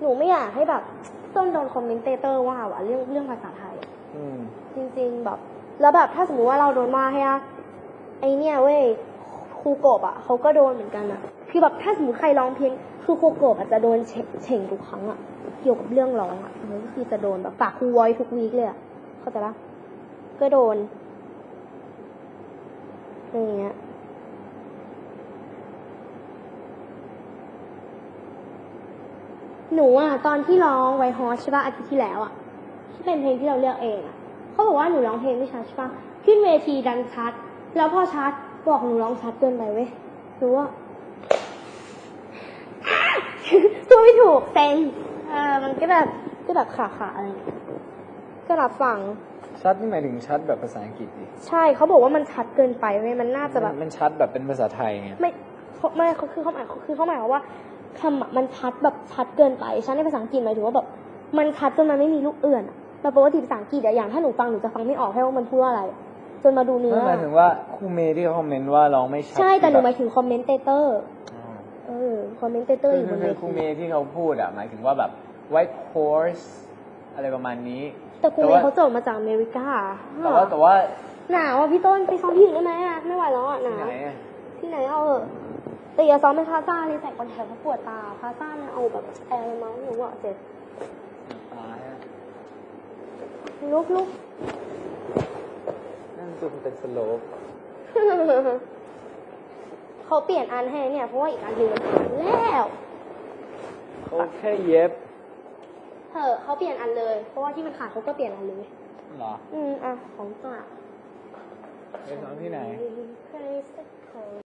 หนูไม่อยากให้แบบต้นโดนคอมเมนเตเตอร์ว่าว่ะเรื่องเรื่องภาษาไทยอะอืม จริง ๆ แบบ แล้วแบบถ้าสมมติว่าเราโดนว่าให้อะไอเนี่ยเว้ยครูกบอะเขาก็โดนเหมือนกันอะคือแบบถ้าสมมติใครร้องเพลงคือครูกบอาจจะโดนเฉ่เฉ่งทุกครั้งอะเกี่ยวกับเรื่องร้องอะมันก็คือจะโดนแบบฝากครูไว้ทุกวีคเลยอะเข้าใจปะก็โดนอะไรอย่างเงี้ย หนูอะตอนที่ร้องไวฮอสใช่ป่ะอาทิตย์ที่แล้วอะที่เป็นเพลงที่เราเลือกเองอะเขาบอกว่าหนูร้องเพลงไม่ชัดใช่ป่ะขึ้นเวทีดังชัด แล้วพอชัดบอกหนูร้องชัดเกินไปเว้ยหนูว่าพูดไม่ถูกเซ็งเออมันก็แบบก็แบบขาขาๆอะไรอย่างเงี้ยก็รับฟังชัดนี่หมายถึงชัดแบบภาษาอังกฤษดิใช่เขาบอกว่ามันชัดเกินไปเว้ยมันน่าจะแบบมันชัดแบบเป็นภาษาไทยไงไม่เขาไม่เขาคือเขาหมายคือเขาหมายความว่า คำอะมันชัดแบบชัดเกินไปชัดในภาษาอังกฤษหมายถึงว่าแบบมันชัดจนมันไม่มีลูกเอื่อนอะแต่ปกติภาษาอังกฤษอะอย่างถ้าหนูฟังหนูจะฟังไม่ออกให้ว่ามันพูดว่าอะไร จนมาดูเนื้อนั่นหมายถึงว่าครูเมย์ที่เขาคอมเมนต์ว่าร้องไม่ชัดใช่แต่หนูหแบมายบถึงคอมเมนเตเตอร์อ๋อเออคอมเมนเตเตอร์อยู่บนคืเวอครูทีเมย์ที่เขาพูดอะหมายถึงว่าแบบ white horse อะไรประมาณนี้ แต่ครูแต่เมว่าย์เขาจบมาจากอเมริกาแต่ว่าแต่ว่าหนาวอะพี่ต้นไปซ้อมที่อื่นได้ไหมอะไม่ไหวแล้วอะหที่นาวไหนอะที่ไหนเอาเออะ แต่อย่าซ้อมเป็นพาซ่าเลยใส่คอนแทคเพราะปวดตาพาซ่าเนี่ยเอาแบบแอร์มาหนูว่าเจ็บตายอะลุกลุกนั่นคือมันเป็นสโลปเขาเปลี่ยนอันให้เนี่ย เพราะว่าอีกอันหนึงมันขาดแล้วเขาแค่เย็บเถอะเขาเปลี่ยนอันเลย เพราะว่าที่มันขาดเขาก็เปลี่ยนอันเลย เหรออืมอะของฝากไปซ้อมที่ไหนใครสักคน